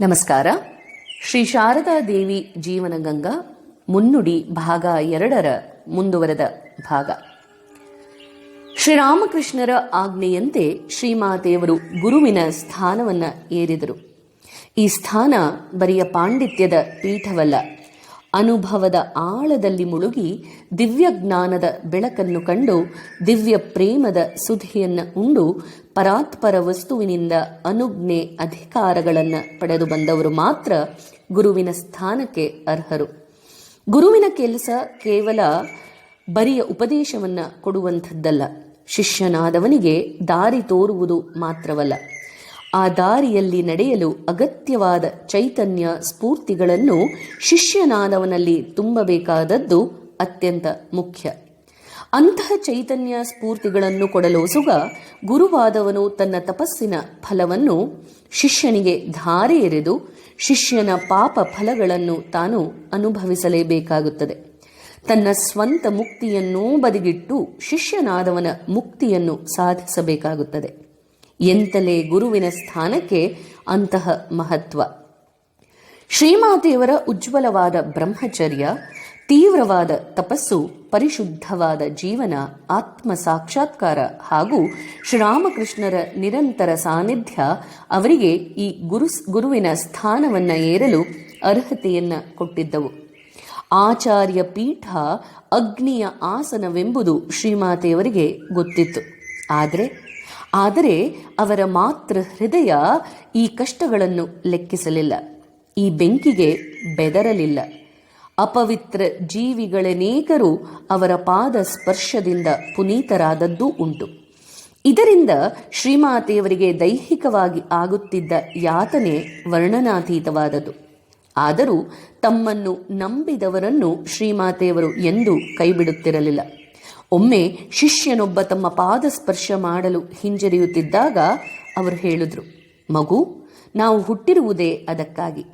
ನಮಸ್ಕಾರ. ಶ್ರೀ ಶಾರದಾ ದೇವಿ ಜೀವನಗಂಗಾ ಮುನ್ನುಡಿ ಭಾಗ ಎರಡರ ಮುಂದುವರೆದ ಭಾಗ. ಶ್ರೀರಾಮಕೃಷ್ಣರ ಆಜ್ಞೆಯಂತೆ ಶ್ರೀಮಾತೆಯವರು ಗುರುವಿನ ಸ್ಥಾನವನ್ನ ಏರಿದರು. ಈ ಸ್ಥಾನ ಬರಿಯ ಪಾಂಡಿತ್ಯದ ಪೀಠವಲ್ಲ. ಅನುಭವದ ಆಳದಲ್ಲಿ ಮುಳುಗಿ ದಿವ್ಯ ಜ್ಞಾನದ ಬೆಳಕನ್ನು ಕಂಡು ದಿವ್ಯ ಪ್ರೇಮದ ಸುಧಿಯನ್ನು ಉಂಡು ಪರಾತ್ಪರ ವಸ್ತುವಿನಿಂದ ಅನುಜ್ಞೆ ಅಧಿಕಾರಗಳನ್ನು ಪಡೆದು ಬಂದವರು ಮಾತ್ರ ಗುರುವಿನ ಸ್ಥಾನಕ್ಕೆ ಅರ್ಹರು. ಗುರುವಿನ ಕೆಲಸ ಕೇವಲ ಬರಿಯ ಉಪದೇಶವನ್ನು ಕೊಡುವಂಥದ್ದಲ್ಲ. ಶಿಷ್ಯನಾದವನಿಗೆ ದಾರಿ ತೋರುವುದು ಮಾತ್ರವಲ್ಲ. ಆ ದಾರಿಯಲ್ಲಿ ನಡೆಯಲು ಅಗತ್ಯವಾದ ಚೈತನ್ಯ ಸ್ಫೂರ್ತಿಗಳನ್ನು ಶಿಷ್ಯನಾದವನಲ್ಲಿ ತುಂಬಬೇಕಾದದ್ದು ಅತ್ಯಂತ ಮುಖ್ಯ. ಅಂತಹ ಚೈತನ್ಯ ಸ್ಫೂರ್ತಿಗಳನ್ನು ಕೊಡಲು ಸುಗ ಗುರುವಾದವನು ತನ್ನ ತಪಸ್ಸಿನ ಫಲವನ್ನು ಶಿಷ್ಯನಿಗೆ ಧಾರೆ ಎರೆದು ಶಿಷ್ಯನ ಪಾಪ ಫಲಗಳನ್ನು ತಾನು ಅನುಭವಿಸಲೇಬೇಕಾಗುತ್ತದೆ. ತನ್ನ ಸ್ವಂತ ಮುಕ್ತಿಯನ್ನೂ ಬದಿಗಿಟ್ಟು ಶಿಷ್ಯನಾದವನ ಮುಕ್ತಿಯನ್ನು ಸಾಧಿಸಬೇಕಾಗುತ್ತದೆ. ಎಂತಲೇ ಗುರುವಿನ ಸ್ಥಾನಕ್ಕೆ ಅಂತಹ ಮಹತ್ವ. ಶ್ರೀಮಾತೆಯವರ ಉಜ್ವಲವಾದ ಬ್ರಹ್ಮಚರ್ಯ, ತೀವ್ರವಾದ ತಪಸ್ಸು, ಪರಿಶುದ್ಧವಾದ ಜೀವನ, ಆತ್ಮ ಸಾಕ್ಷಾತ್ಕಾರ ಹಾಗೂ ಶ್ರೀರಾಮಕೃಷ್ಣರ ನಿರಂತರ ಸಾನ್ನಿಧ್ಯ ಅವರಿಗೆ ಈ ಗುರು ಗುರುವಿನ ಸ್ಥಾನವನ್ನ ಏರಲು ಅರ್ಹತೆಯನ್ನ ಕೊಟ್ಟಿದ್ದವು. ಆಚಾರ್ಯ ಪೀಠ ಅಗ್ನಿಯ ಆಸನವೆಂಬುದು ಶ್ರೀಮಾತೆಯವರಿಗೆ ಗೊತ್ತಿತ್ತು. ಆದರೆ ಆದರೆ ಅವರ ಮಾತೃ ಹೃದಯ ಈ ಕಷ್ಟಗಳನ್ನು ಲೆಕ್ಕಿಸಲಿಲ್ಲ. ಈ ಬೆಂಕಿಗೆ ಬೆದರಲಿಲ್ಲ. ಅಪವಿತ್ರ ಜೀವಿಗಳನೇಕರು ಅವರ ಪಾದ ಸ್ಪರ್ಶದಿಂದ ಪುನೀತರಾದದ್ದೂ ಉಂಟು. ಇದರಿಂದ ಶ್ರೀಮಾತೆಯವರಿಗೆ ದೈಹಿಕವಾಗಿ ಆಗುತ್ತಿದ್ದ ಯಾತನೆ ವರ್ಣನಾತೀತವಾದದ್ದು. ಆದರೂ ತಮ್ಮನ್ನು ನಂಬಿದವರನ್ನು ಶ್ರೀಮಾತೆಯವರು ಎಂದೂ ಕೈಬಿಡುತ್ತಿರಲಿಲ್ಲ. ಒಮ್ಮೆ ಶಿಷ್ಯನೊಬ್ಬ ತಮ್ಮ ಪಾದ ಸ್ಪರ್ಶ ಮಾಡಲು ಹಿಂಜರಿಯುತ್ತಿದ್ದಾಗ ಅವರು ಹೇಳಿದ್ರು, ಮಗು, ನಾವು ಹುಟ್ಟಿರುವುದೇ ಅದಕ್ಕಾಗಿ.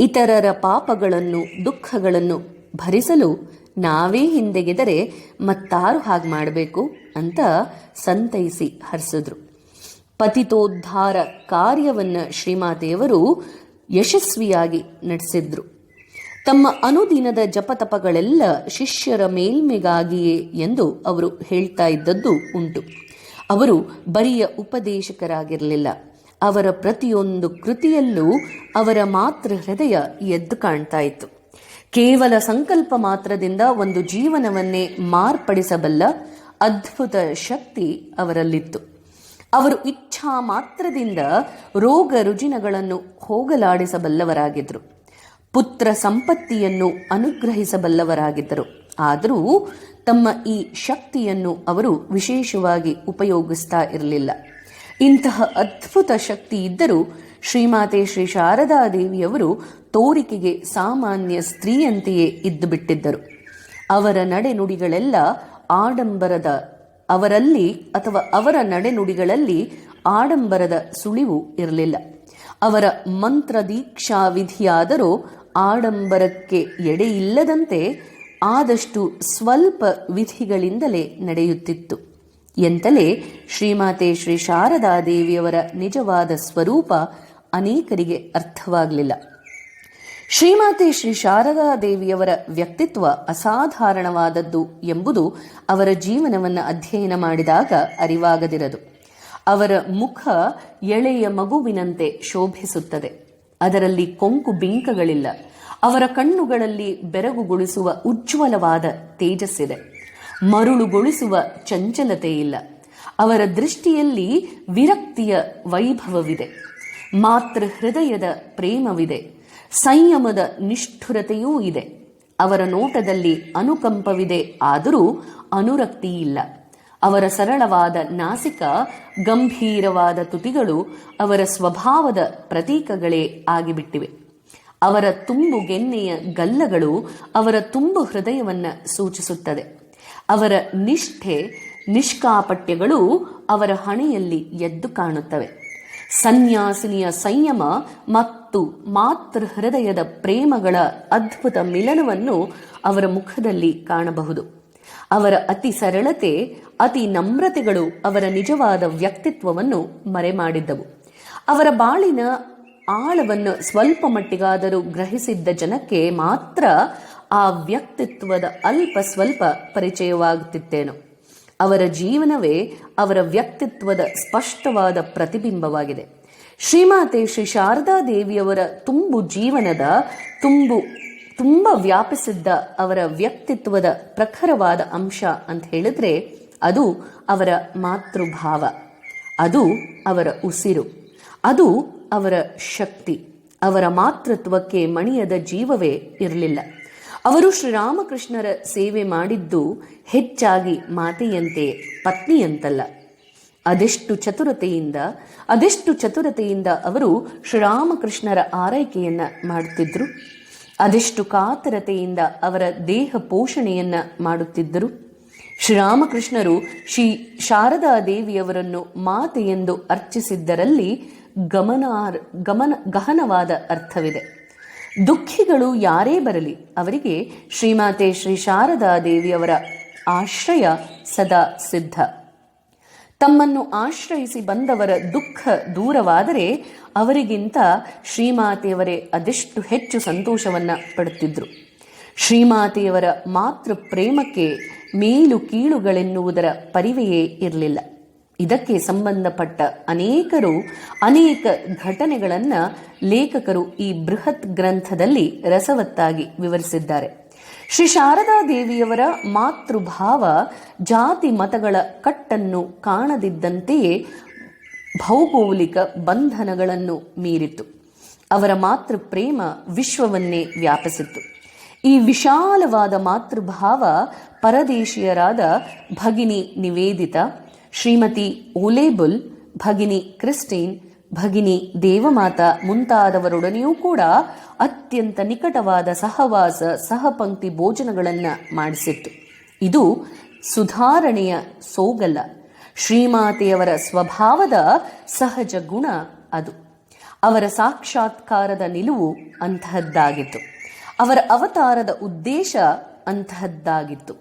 ಇತರರ ಪಾಪಗಳನ್ನು, ದುಃಖಗಳನ್ನು ಭರಿಸಲು ನಾವೇ ಹಿಂದೆಗೆದರೆ ಮತ್ತಾರು ಹಾಗೆ ಮಾಡಬೇಕು? ಅಂತ ಸಂತೈಸಿ ಹರಿಸಿದ್ರು. ಪತಿತೋದ್ಧಾರ ಕಾರ್ಯವನ್ನ ಶ್ರೀಮಾತೆಯವರು ಯಶಸ್ವಿಯಾಗಿ ನಡೆಸಿದ್ರು. ತಮ್ಮ ಅನುದಿನದ ಜಪತಪಗಳೆಲ್ಲ ಶಿಷ್ಯರ ಮೇಲ್ಮೆಗಾಗಿಯೇ ಎಂದು ಅವರು ಹೇಳ್ತಾ ಇದ್ದದ್ದು ಉಂಟು. ಅವರು ಬರಿಯ ಉಪದೇಶಕರಾಗಿರಲಿಲ್ಲ. ಅವರ ಪ್ರತಿಯೊಂದು ಕೃತಿಯಲ್ಲೂ ಅವರ ಮಾತೃ ಹೃದಯ ಎದ್ದು ಕಾಣ್ತಾ ಇತ್ತು. ಕೇವಲ ಸಂಕಲ್ಪ ಮಾತ್ರದಿಂದ ಒಂದು ಜೀವನವನ್ನೇ ಮಾರ್ಪಡಿಸಬಲ್ಲ ಅದ್ಭುತ ಶಕ್ತಿ ಅವರಲ್ಲಿತ್ತು. ಅವರು ಇಚ್ಛಾ ಮಾತ್ರದಿಂದ ರೋಗ ರುಜಿನಗಳನ್ನು ಹೋಗಲಾಡಿಸಬಲ್ಲವರಾಗಿದ್ದರು ಪುತ್ರ ಸಂಪತ್ತಿಯನ್ನು ಅನುಗ್ರಹಿಸಬಲ್ಲವರಾಗಿದ್ದರು. ಆದರೂ ತಮ್ಮ ಈ ಶಕ್ತಿಯನ್ನು ಅವರು ವಿಶೇಷವಾಗಿ ಉಪಯೋಗಿಸ್ತಾ ಇರಲಿಲ್ಲ. ಇಂತಹ ಅದ್ಭುತ ಶಕ್ತಿ ಇದ್ದರೂ ಶ್ರೀಮಾತೆ ಶ್ರೀ ಶಾರದಾದೇವಿಯವರು ತೋರಿಕೆಗೆ ಸಾಮಾನ್ಯ ಸ್ತ್ರೀಯಂತೆಯೇ ಇದ್ದು ಬಿಟ್ಟಿದ್ದರು ಅವರ ನಡೆನುಡಿಗಳೆಲ್ಲ ಆಡಂಬರದ, ಅವರಲ್ಲಿ ಅಥವಾ ಅವರ ನಡೆನುಡಿಗಳಲ್ಲಿ ಆಡಂಬರದ ಸುಳಿವು ಇರಲಿಲ್ಲ. ಅವರ ಮಂತ್ರ ದೀಕ್ಷಾ ವಿಧಿಯಾದರೂ ಆಡಂಬರಕ್ಕೆ ಎಡೆಯಿಲ್ಲದಂತೆ ಆದಷ್ಟು ಸ್ವಲ್ಪ ವಿಧಿಗಳಿಂದಲೇ ನಡೆಯುತ್ತಿತ್ತು. ಎಂತಲೇ ಶ್ರೀಮಾತೆ ಶ್ರೀ ಶಾರದಾ ದೇವಿಯವರ ನಿಜವಾದ ಸ್ವರೂಪ ಅನೇಕರಿಗೆ ಅರ್ಥವಾಗಲಿಲ್ಲ. ಶ್ರೀಮಾತೆ ಶ್ರೀ ಶಾರದಾ ದೇವಿಯವರ ವ್ಯಕ್ತಿತ್ವ ಅಸಾಧಾರಣವಾದದ್ದು ಎಂಬುದು ಅವರ ಜೀವನವನ್ನು ಅಧ್ಯಯನ ಮಾಡಿದಾಗ ಅರಿವಾಗದಿರದು. ಅವರ ಮುಖ ಎಳೆಯ ಮಗುವಿನಂತೆ ಶೋಭಿಸುತ್ತದೆ. ಅದರಲ್ಲಿ ಕೊಂಕು ಬಿಂಕಗಳಿಲ್ಲ. ಅವರ ಕಣ್ಣುಗಳಲ್ಲಿ ಬೆರಗುಗೊಳಿಸುವ ಉಜ್ವಲವಾದ ತೇಜಸ್ಸಿದೆ. ಮರುಳುಗೊಳಿಸುವ ಚಂಚಲತೆ ಇಲ್ಲ ಅವರ ದೃಷ್ಟಿಯಲ್ಲಿ ವಿರಕ್ತಿಯ ವೈಭವವಿದೆ. ಮಾತೃ ಹೃದಯದ ಪ್ರೇಮವಿದೆ. ಸಂಯಮದ ನಿಷ್ಠುರತೆಯೂ ಇದೆ. ಅವರ ನೋಟದಲ್ಲಿ ಅನುಕಂಪವಿದೆ, ಆದರೂ ಅನುರಕ್ತಿ ಇಲ್ಲ ಅವರ ಸರಳವಾದ ನಾಸಿಕ, ಗಂಭೀರವಾದ ತುಟಿಗಳು ಅವರ ಸ್ವಭಾವದ ಪ್ರತೀಕಗಳೇ ಆಗಿಬಿಟ್ಟಿವೆ. ಅವರ ತುಂಬು ಗೆನ್ನೆಯ ಗಲ್ಲಗಳು ಅವರ ತುಂಬು ಹೃದಯವನ್ನ ಸೂಚಿಸುತ್ತದೆ. ಅವರ ನಿಷ್ಠೆ, ನಿಷ್ಕಾಪಟ್ಯಗಳು ಅವರ ಹಣೆಯಲ್ಲಿ ಎದ್ದು ಕಾಣುತ್ತವೆ. ಸನ್ಯಾಸಿನಿಯ ಸಂಯಮ ಮತ್ತು ಮಾತೃ ಹೃದಯದ ಪ್ರೇಮಗಳ ಅದ್ಭುತ ಮಿಲನವನ್ನು ಅವರ ಮುಖದಲ್ಲಿ ಕಾಣಬಹುದು. ಅವರ ಅತಿ ಸರಳತೆ ಅತಿ ನಮ್ರತೆಗಳು ಅವರ ನಿಜವಾದ ವ್ಯಕ್ತಿತ್ವವನ್ನು ಮರೆಮಾಡಿದ್ದವು. ಅವರ ಬಾಳಿನ ಆಳವನ್ನು ಸ್ವಲ್ಪ ಮಟ್ಟಿಗಾದರೂ ಗ್ರಹಿಸಿದ್ದ ಜನಕ್ಕೆ ಮಾತ್ರ ಆ ವ್ಯಕ್ತಿತ್ವದ ಅಲ್ಪ ಸ್ವಲ್ಪ ಪರಿಚಯವಾಗುತ್ತಿತ್ತೇನೋ. ಅವರ ಜೀವನವೇ ಅವರ ವ್ಯಕ್ತಿತ್ವದ ಸ್ಪಷ್ಟವಾದ ಪ್ರತಿಬಿಂಬವಾಗಿದೆ. ಶ್ರೀಮಾತೆ ಶ್ರೀ ಶಾರದಾ ದೇವಿಯವರ ತುಂಬು ಜೀವನದ ತುಂಬು, ತುಂಬ ವ್ಯಾಪಿಸಿದ್ದ ಅವರ ವ್ಯಕ್ತಿತ್ವದ ಪ್ರಖರವಾದ ಅಂಶ ಅಂತ ಹೇಳಿದ್ರೆ ಅದು ಅವರ ಮಾತೃಭಾವ. ಅದು ಅವರ ಉಸಿರು. ಅದು ಅವರ ಶಕ್ತಿ. ಅವರ ಮಾತೃತ್ವಕ್ಕೆ ಮಣಿಯದ ಜೀವವೇ ಇರಲಿಲ್ಲ. ಅವರು ಶ್ರೀರಾಮಕೃಷ್ಣರ ಸೇವೆ ಮಾಡಿದ್ದು ಹೆಚ್ಚಾಗಿ ಮಾತೆಯಂತೆ ಪತ್ನಿಯಂತಲ್ಲ. ಅದೆಷ್ಟು ಚತುರತೆಯಿಂದ ಅದೆಷ್ಟು ಚತುರತೆಯಿಂದ ಅವರು ಶ್ರೀರಾಮಕೃಷ್ಣರ ಆರೈಕೆಯನ್ನ ಮಾಡುತ್ತಿದ್ದರು ಅದೆಷ್ಟು ಕಾತರತೆಯಿಂದ ಅವರ ದೇಹ ಪೋಷಣೆಯನ್ನ ಮಾಡುತ್ತಿದ್ದರು? ಶ್ರೀರಾಮಕೃಷ್ಣರು ಶ್ರೀ ಶಾರದಾ ದೇವಿಯವರನ್ನು ಮಾತೆ ಎಂದು ಅರ್ಚಿಸಿದ್ದರಲ್ಲಿ ಗಮನಾರ್ ಗಮನ ಗಹನವಾದ ಅರ್ಥವಿದೆ. ದುಃಖಿಗಳು ಯಾರೇ ಬರಲಿ ಅವರಿಗೆ ಶ್ರೀಮಾತೆ ಶ್ರೀ ಶಾರದಾ ದೇವಿಯವರ ಆಶ್ರಯ ಸದಾ ಸಿದ್ಧ. ತಮ್ಮನ್ನು ಆಶ್ರಯಿಸಿ ಬಂದವರ ದುಃಖ ದೂರವಾದರೆ ಅವರಿಗಿಂತ ಶ್ರೀಮಾತೆಯವರೇ ಅದೆಷ್ಟು ಹೆಚ್ಚು ಸಂತೋಷವನ್ನ ಪಡುತ್ತಿದ್ರು. ಶ್ರೀಮಾತೆಯವರ ಮಾತೃ ಪ್ರೇಮಕ್ಕೆ ಮೇಲು ಕೀಳುಗಳೆನ್ನುವುದರ ಪರಿವೆಯೇ ಇರಲಿಲ್ಲ. ಇದಕ್ಕೆ ಸಂಬಂಧಪಟ್ಟ ಅನೇಕರು ಅನೇಕ ಘಟನೆಗಳನ್ನ ಲೇಖಕರು ಈ ಬೃಹತ್ ಗ್ರಂಥದಲ್ಲಿ ರಸವತ್ತಾಗಿ ವಿವರಿಸಿದ್ದಾರೆ. ಶ್ರೀ ಶಾರದಾ ದೇವಿಯವರ ಮಾತೃಭಾವ ಜಾತಿ ಮತಗಳ ಕಟ್ಟನ್ನು ಕಾಣದಿದ್ದಂತೆಯೇ ಭೌಗೋಳಿಕ ಬಂಧನಗಳನ್ನು ಮೀರಿತು ಅವರ ಮಾತೃ ಪ್ರೇಮ ವಿಶ್ವವನ್ನೇ ವ್ಯಾಪಿಸಿತ್ತು. ಈ ವಿಶಾಲವಾದ ಮಾತೃಭಾವ ಪರದೇಶಿಯರಾದ ಭಗಿನಿ ನಿವೇದಿತ, ಶ್ರೀಮತಿ ಓಲೇಬುಲ್, ಭಗಿನಿ ಕ್ರಿಸ್ಟೀನ್, ಭಗಿನಿ ದೇವಮಾತ ಮುಂತಾದವರೊಡನೆಯೂ ಕೂಡ ಅತ್ಯಂತ ನಿಕಟವಾದ ಸಹವಾಸ ಸಹಪಂಕ್ತಿ ಭೋಜನಗಳನ್ನು ಮಾಡಿಸಿತ್ತು. ಇದು ಸುಧಾರಣೆಯ ಸೋಗಲ್ಲ, ಶ್ರೀಮಾತೆಯವರ ಸ್ವಭಾವದ ಸಹಜ ಗುಣ ಅದು. ಅವರ ಸಾಕ್ಷಾತ್ಕಾರದ ನಿಲುವು ಅಂತಹದ್ದಾಗಿತ್ತು ಅವರ ಅವತಾರದ ಉದ್ದೇಶ ಅಂತಹದ್ದಾಗಿತ್ತು.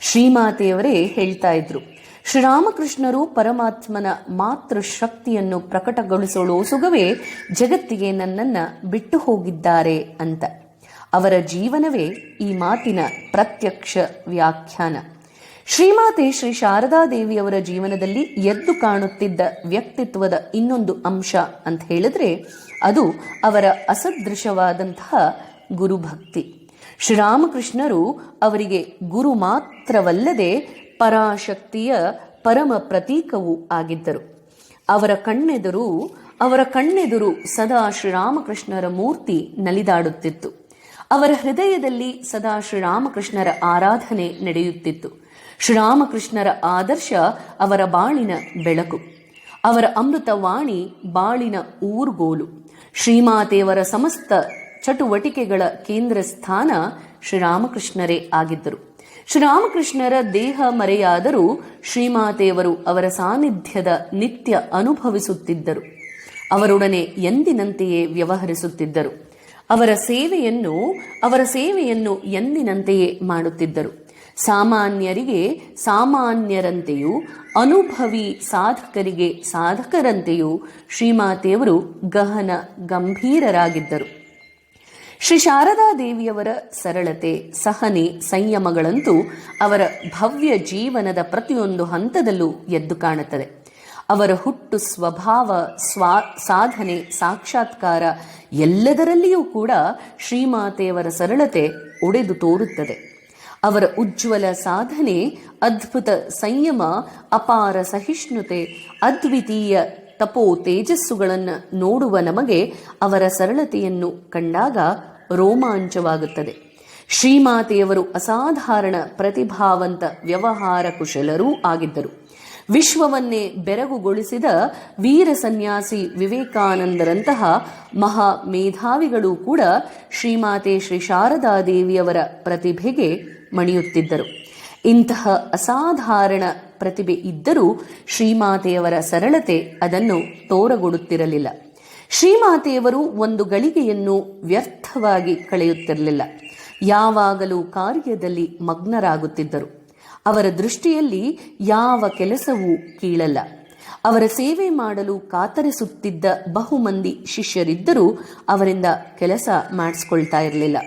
ಶ್ರೀಮಾತೆಯವರೇ ಹೇಳ್ತಾ ಇದ್ರು, ಶ್ರೀರಾಮಕೃಷ್ಣರು ಪರಮಾತ್ಮನ ಮಾತೃ ಶಕ್ತಿಯನ್ನು ಪ್ರಕಟಗೊಳಿಸಲು ಸುಗವೇ ಜಗತ್ತಿಗೆ ನನ್ನನ್ನ ಬಿಟ್ಟು ಹೋಗಿದ್ದಾರೆ ಅಂತ. ಅವರ ಜೀವನವೇ ಈ ಮಾತಿನ ಪ್ರತ್ಯಕ್ಷ ವ್ಯಾಖ್ಯಾನ. ಶ್ರೀಮಾತೆ ಶ್ರೀ ಶಾರದಾ ದೇವಿಯವರ ಜೀವನದಲ್ಲಿ ಎದ್ದು ಕಾಣುತ್ತಿದ್ದ ವ್ಯಕ್ತಿತ್ವದ ಇನ್ನೊಂದು ಅಂಶ ಅಂತ ಹೇಳಿದ್ರೆ ಅದು ಅವರ ಅಸದೃಶವಾದಂತಹ ಗುರುಭಕ್ತಿ. ಶ್ರೀರಾಮಕೃಷ್ಣರು ಅವರಿಗೆ ಗುರು ಮಾತ್ರವಲ್ಲದೆ ಪರಾಶಕ್ತಿಯ ಪರಮ ಪ್ರತೀಕವೂ ಆಗಿದ್ದರು. ಅವರ ಕಣ್ಣೆದುರು ಅವರ ಕಣ್ಣೆದುರು ಸದಾ ಶ್ರೀರಾಮಕೃಷ್ಣರ ಮೂರ್ತಿ ನಲಿದಾಡುತ್ತಿತ್ತು. ಅವರ ಹೃದಯದಲ್ಲಿ ಸದಾ ಶ್ರೀರಾಮಕೃಷ್ಣರ ಆರಾಧನೆ ನಡೆಯುತ್ತಿತ್ತು. ಶ್ರೀರಾಮಕೃಷ್ಣರ ಆದರ್ಶ ಅವರ ಬಾಳಿನ ಬೆಳಕು. ಅವರ ಅಮೃತವಾಣಿ ಬಾಳಿನ ಊರ್ಗೋಲು. ಶ್ರೀಮಾತೆಯವರ ಸಮಸ್ತ ಚಟುವಟಿಕೆಗಳ ಕೇಂದ್ರ ಸ್ಥಾನ ಶ್ರೀರಾಮಕೃಷ್ಣರೇ ಆಗಿದ್ದರು. ಶ್ರೀರಾಮಕೃಷ್ಣರ ದೇಹ ಮರೆಯಾದರೂ ಶ್ರೀಮಾತೆಯವರು ಅವರ ಸಾನ್ನಿಧ್ಯದ ನಿತ್ಯ ಅನುಭವಿಸುತ್ತಿದ್ದರು. ಅವರೊಡನೆ ಎಂದಿನಂತೆಯೇ ವ್ಯವಹರಿಸುತ್ತಿದ್ದರು. ಅವರ ಸೇವೆಯನ್ನು ಅವರ ಸೇವೆಯನ್ನು ಎಂದಿನಂತೆಯೇ ಮಾಡುತ್ತಿದ್ದರು. ಸಾಮಾನ್ಯರಿಗೆ ಸಾಮಾನ್ಯರಂತೆಯೂ, ಅನುಭವಿ ಸಾಧಕರಿಗೆ ಸಾಧಕರಂತೆಯೂ ಶ್ರೀಮಾತೆಯವರು ಗಹನ ಗಂಭೀರರಾಗಿದ್ದರು. ಶ್ರೀ ಶಾರದಾ ದೇವಿಯವರ ಸರಳತೆ, ಸಹನೆ, ಸಂಯಮಗಳಂತೂ ಅವರ ಭವ್ಯ ಜೀವನದ ಪ್ರತಿಯೊಂದು ಹಂತದಲ್ಲೂ ಎದ್ದು ಕಾಣುತ್ತದೆ ಅವರ ಹುಟ್ಟು ಸ್ವಭಾವ, ಸ್ವಾ, ಸಾಧನೆ, ಸಾಕ್ಷಾತ್ಕಾರ ಎಲ್ಲದರಲ್ಲಿಯೂ ಕೂಡ ಶ್ರೀಮಾತೆಯವರ ಸರಳತೆ ಒಡೆದು ತೋರುತ್ತದೆ. ಅವರ ಉಜ್ವಲ ಸಾಧನೆ, ಅದ್ಭುತ ಸಂಯಮ, ಅಪಾರ ಸಹಿಷ್ಣುತೆ, ಅದ್ವಿತೀಯ ತಪೋ ತೇಜಸ್ಸುಗಳನ್ನು ನೋಡುವ ನಮಗೆ ಅವರ ಸರಳತೆಯನ್ನು ಕಂಡಾಗ ರೋಮಾಂಚವಾಗುತ್ತದೆ. ಶ್ರೀಮಾತೆಯವರು ಅಸಾಧಾರಣ ಪ್ರತಿಭಾವಂತ ವ್ಯವಹಾರ ಕುಶಲರೂ ಆಗಿದ್ದರು. ವಿಶ್ವವನ್ನೇ ಬೆರಗುಗೊಳಿಸಿದ ವೀರ ಸನ್ಯಾಸಿ ವಿವೇಕಾನಂದರಂತಹ ಮಹಾ ಮೇಧಾವಿಗಳು ಕೂಡ ಶ್ರೀಮಾತೆ ಶ್ರೀ ಶಾರದಾದೇವಿಯವರ ಪ್ರತಿಭೆಗೆ ಮಣಿಯುತ್ತಿದ್ದರು. ಇಂತಹ ಅಸಾಧಾರಣ ಪ್ರತಿಭೆ ಇದ್ದರೂ ಶ್ರೀಮಾತೆಯವರ ಸರಳತೆ ಅದನ್ನು ತೋರಗೊಡುತ್ತಿರಲಿಲ್ಲ. ಶ್ರೀಮಾತೆಯವರು ಒಂದು ಗಳಿಗೆಯನ್ನು ವ್ಯರ್ಥವಾಗಿ ಕಳೆಯುತ್ತಿರಲಿಲ್ಲ. ಯಾವಾಗಲೂ ಕಾರ್ಯದಲ್ಲಿ ಮಗ್ನರಾಗುತ್ತಿದ್ದರು. ಅವರ ದೃಷ್ಟಿಯಲ್ಲಿ ಯಾವ ಕೆಲಸವೂ ಕೀಳಲ್ಲ. ಅವರ ಸೇವೆ ಮಾಡಲು ಕಾತರಿಸುತ್ತಿದ್ದ ಬಹುಮಂದಿ ಶಿಷ್ಯರಿದ್ದರೂ ಅವರಿಂದ ಕೆಲಸ ಮಾಡಿಸ್ಕೊಳ್ತಾ ಇರಲಿಲ್ಲ.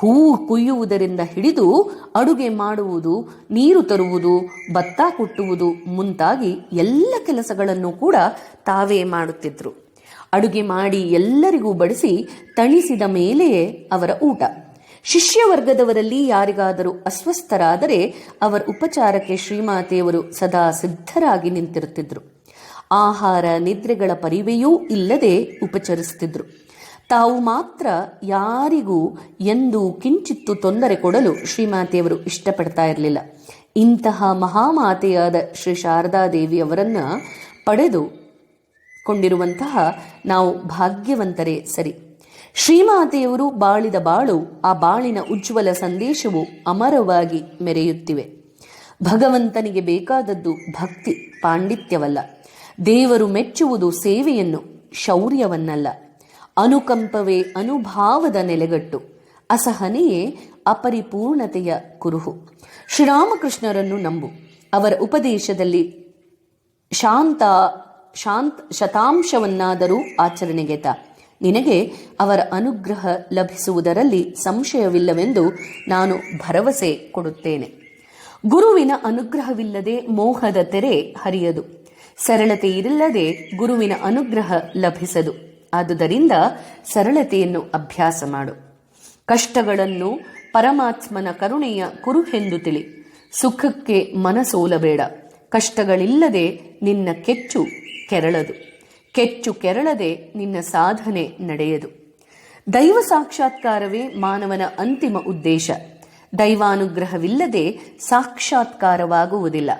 ಹೂವು ಕುಯ್ಯುವುದರಿಂದ ಹಿಡಿದು ಅಡುಗೆ ಮಾಡುವುದು, ನೀರು ತರುವುದು, ಭತ್ತ ಕುಟ್ಟುವುದು ಮುಂತಾಗಿ ಎಲ್ಲ ಕೆಲಸಗಳನ್ನು ಕೂಡ ತಾವೇ ಮಾಡುತ್ತಿದ್ರು. ಅಡುಗೆ ಮಾಡಿ ಎಲ್ಲರಿಗೂ ಬಡಿಸಿ ತಣಿಸಿದ ಮೇಲೆಯೇ ಅವರ ಊಟ. ಶಿಷ್ಯ ವರ್ಗದವರಲ್ಲಿ ಯಾರಿಗಾದರೂ ಅಸ್ವಸ್ಥರಾದರೆ ಅವರ ಉಪಚಾರಕ್ಕೆ ಶ್ರೀಮಾತೆಯವರು ಸದಾ ಸಿದ್ಧರಾಗಿ ನಿಂತಿರುತ್ತಿದ್ರು. ಆಹಾರ ನಿದ್ರೆಗಳ ಪರಿವೆಯೂ ಇಲ್ಲದೆ ಉಪಚರಿಸುತ್ತಿದ್ರು. ತಾವು ಮಾತ್ರ ಯಾರಿಗೂ ಎಂದು ಕಿಂಚಿತ್ತು ತೊಂದರೆ ಕೊಡಲು ಶ್ರೀಮಾತೆಯವರು ಇಷ್ಟಪಡ್ತಾ ಇರಲಿಲ್ಲ. ಇಂತಹ ಮಹಾಮಾತೆಯಾದ ಶ್ರೀ ಶಾರದಾದೇವಿಯವರನ್ನ ಪಡೆದು ಕೊಂಡಿರುವಂತಹ ನಾವು ಭಾಗ್ಯವಂತರೇ ಸರಿ. ಶ್ರೀಮಾತೆಯವರು ಬಾಳಿದ ಬಾಳು, ಆ ಬಾಳಿನ ಉಜ್ವಲ ಸಂದೇಶವು ಅಮರವಾಗಿ ಮೆರೆಯುತ್ತಿವೆ. ಭಗವಂತನಿಗೆ ಬೇಕಾದದ್ದು ಭಕ್ತಿ, ಪಾಂಡಿತ್ಯವಲ್ಲ. ದೇವರು ಮೆಚ್ಚುವುದು ಸೇವೆಯನ್ನು, ಶೌರ್ಯವನ್ನಲ್ಲ. ಅನುಕಂಪವೇ ಅನುಭಾವದ ನೆಲೆಗಟ್ಟು. ಅಸಹನೆಯೇ ಅಪರಿಪೂರ್ಣತೆಯ ಕುರುಹು. ಶ್ರೀರಾಮಕೃಷ್ಣರನ್ನು ನಂಬು. ಅವರ ಉಪದೇಶದಲ್ಲಿ ಶಾಂತ ಶಾಂತ ಶತಾಂಶವನ್ನಾದರೂ ಆಚರಣೆಗೆ ತ ನಿನಗೆ ಅವರ ಅನುಗ್ರಹ ಲಭಿಸುವುದರಲ್ಲಿ ಸಂಶಯವಿಲ್ಲವೆಂದು ನಾನು ಭರವಸೆ ಕೊಡುತ್ತೇನೆ. ಗುರುವಿನ ಅನುಗ್ರಹವಿಲ್ಲದೆ ಮೋಹದ ತೆರೆ ಹರಿಯದು. ಸರಳತೆ ಇಲ್ಲದೆ ಗುರುವಿನ ಅನುಗ್ರಹ ಲಭಿಸದು. ಆದುದರಿಂದ ಸರಳತೆಯನ್ನು ಅಭ್ಯಾಸ ಮಾಡು. ಕಷ್ಟಗಳನ್ನು ಪರಮಾತ್ಮನ ಕರುಣೆಯ ಕುರುಹೆಂದು ತಿಳಿ. ಸುಖಕ್ಕೆ ಮನಸೋಲಬೇಡ. ಕಷ್ಟಗಳಿಲ್ಲದೆ ನಿನ್ನ ಕೆಚ್ಚು ಕೆರಳದು. ಕೆಚ್ಚು ಕೆರಳದೆ ನಿನ್ನ ಸಾಧನೆ ನಡೆಯದು. ದೈವ ಸಾಕ್ಷಾತ್ಕಾರವೇ ಮಾನವನ ಅಂತಿಮ ಉದ್ದೇಶ. ದೈವಾನುಗ್ರಹವಿಲ್ಲದೆ ಸಾಕ್ಷಾತ್ಕಾರವಾಗುವುದಿಲ್ಲ.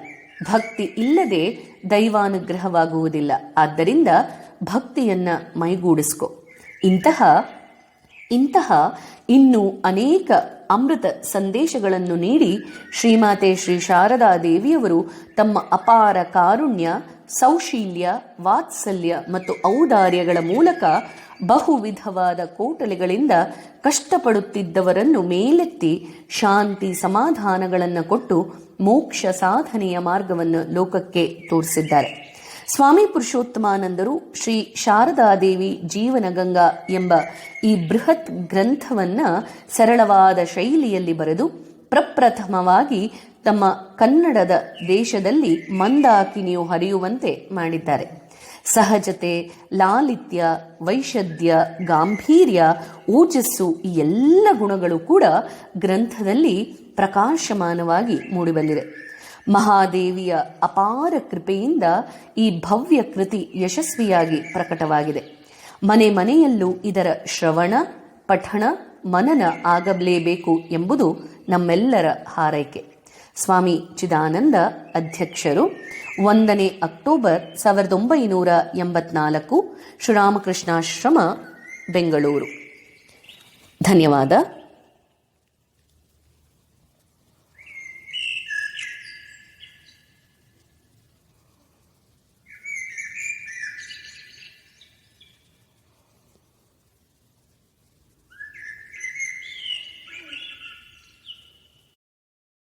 ಭಕ್ತಿ ಇಲ್ಲದೆ ದೈವಾನುಗ್ರಹವಾಗುವುದಿಲ್ಲ. ಆದ್ದರಿಂದ ಭಕ್ತಿಯನ್ನ ಮೈಗೂಡಿಸ್ಕೊ. ಇಂತಹ ಇಂತಹ ಇನ್ನೂ ಅನೇಕ ಅಮೃತ ಸಂದೇಶಗಳನ್ನು ನೀಡಿ ಶ್ರೀಮಾತೆ ಶ್ರೀ ಶಾರದಾ ದೇವಿಯವರು ತಮ್ಮ ಅಪಾರ ಕಾರುಣ್ಯ, ಸೌಶೀಲ್ಯ, ವಾತ್ಸಲ್ಯ ಮತ್ತು ಔದಾರ್ಯಗಳ ಮೂಲಕ ಬಹುವಿಧವಾದ ಕೋಟಲೆಗಳಿಂದ ಕಷ್ಟಪಡುತ್ತಿದ್ದವರನ್ನು ಮೇಲೆತ್ತಿ ಶಾಂತಿ ಸಮಾಧಾನಗಳನ್ನು ಕೊಟ್ಟು ಮೋಕ್ಷ ಸಾಧನೆಯ ಮಾರ್ಗವನ್ನು ಲೋಕಕ್ಕೆ ತೋರಿಸಿದ್ದಾರೆ. ಸ್ವಾಮಿ ಪುರುಷೋತ್ತಮಾನಂದರು ಶ್ರೀ ಶಾರದಾದೇವಿ ಜೀವನ ಗಂಗಾ ಎಂಬ ಈ ಬೃಹತ್ ಗ್ರಂಥವನ್ನ ಸರಳವಾದ ಶೈಲಿಯಲ್ಲಿ ಬರೆದು ಪ್ರಪ್ರಥಮವಾಗಿ ತಮ್ಮ ಕನ್ನಡದ ದೇಶದಲ್ಲಿ ಮಂದಾಕಿನಿಯು ಹರಿಯುವಂತೆ ಮಾಡಿದ್ದಾರೆ. ಸಹಜತೆ, ಲಾಲಿತ್ಯ ವೈಶದ್ಯ ಗಾಂಭೀರ್ಯ ಊಜಸ್ಸು ಈ ಎಲ್ಲ ಗುಣಗಳು ಕೂಡ ಗ್ರಂಥದಲ್ಲಿ ಪ್ರಕಾಶಮಾನವಾಗಿ ಮೂಡಿಬಂದಿದೆ. ಮಹಾದೇವಿಯ ಅಪಾರ ಕೃಪೆಯಿಂದ ಈ ಭವ್ಯ ಕೃತಿ ಯಶಸ್ವಿಯಾಗಿ ಪ್ರಕಟವಾಗಿದೆ. ಮನೆ ಮನೆಯಲ್ಲೂ ಇದರ ಶ್ರವಣ, ಪಠಣ, ಮನನ ಆಗಲೇಬೇಕು ಎಂಬುದು ನಮ್ಮೆಲ್ಲರ ಹಾರೈಕೆ. ಸ್ವಾಮಿ ಚಿದಾನಂದ ಅಧ್ಯಕ್ಷರು ಒಂದನೇ ಅಕ್ಟೋಬರ್ ಸಾವಿರದ ಒಂಬೈನೂರ ಎಂಬತ್ನಾಲ್ಕು, ಶ್ರೀರಾಮಕೃಷ್ಣಾಶ್ರಮ, ಬೆಂಗಳೂರು. ಧನ್ಯವಾದ.